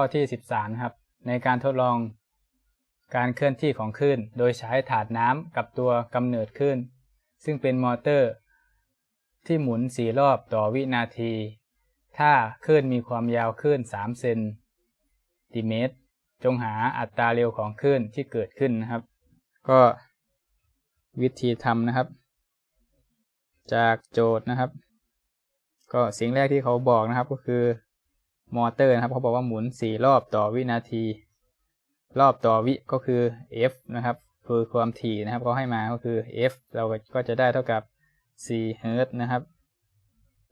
ข้อที่ 13นะครับ ในการทดลองการเคลื่อนที่ของคลื่น โดยใช้ถาดน้ำกับตัวกำเนิดคลื่น ซึ่งเป็นมอเตอร์ ที่หมุน 4 รอบต่อวินาที ถ้าคลื่นมีความยาวคลื่น 3 เซนติเมตร จงหาอัตราเร็วของคลื่นที่เกิดขึ้นนะครับ ก็วิธีทำนะครับ จากโจทย์นะครับ ก็สิ่งแรกที่เขาบอกนะครับก็คือ มอเตอร์นะครับเขาบอกว่าหมุน 4 รอบต่อวินาที รอบต่อวิก็คือ f นะครับคือความถี่นะครับเขาให้มาก็คือ f เราก็จะได้เท่ากับ4เฮิร์ตนะครับ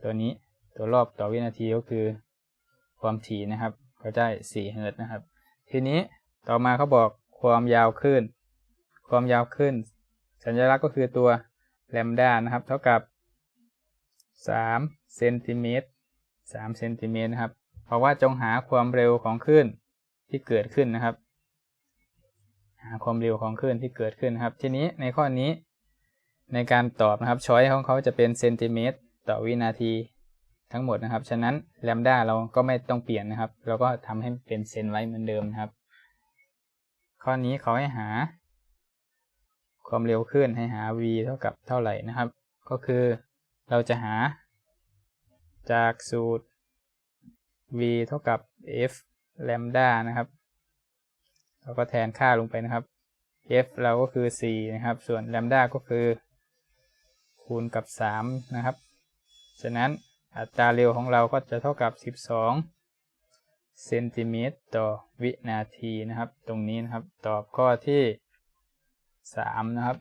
ตัวนี้ตัวรอบต่อวินาทีก็คือ ความถี่นะครับ ก็ได้4เฮิร์ตนะครับ ทีนี้ต่อมาเขาบอกความยาวคลื่นความยาวคลื่นสัญลักษณ์ก็คือตัวแลมดานะครับ เท่ากับ3เซนติเมตร3เซนติเมตรนะครับ เพราะว่าจงหาความเร็วของคลื่นที่เกิดขึ้นนะครับ หาความเร็วของคลื่นที่เกิดขึ้นนะครับ ทีนี้ในข้อนี้ ในการตอบนะครับช้อยของเขาจะเป็นเซนติเมตรต่อวินาทีทั้งหมดนะครับ ฉะนั้นแลมด้าเราก็ไม่ต้องเปลี่ยนนะครับ เราก็ทำให้เป็นเซนไว้เหมือนเดิมนะครับ ข้อนี้เขาให้หา ความเร็วขึ้นให้หา v เท่ากับเท่าไหร่นะครับ ก็คือเราจะหา จากสูตร v เท่ากับ f แลมดานะครับเราก็แทนค่าลงไปนะครับ f เราก็คือ 4 นะครับ ส่วนแลมดาก็คือ คูณกับ 3 นะครับ ฉะนั้นอัตราเร็วของเราก็จะเท่ากับ 12 เซนติเมตรต่อวินาทีนะครับ ตรงนี้นะครับ ตอบข้อที่ 3 นะครับ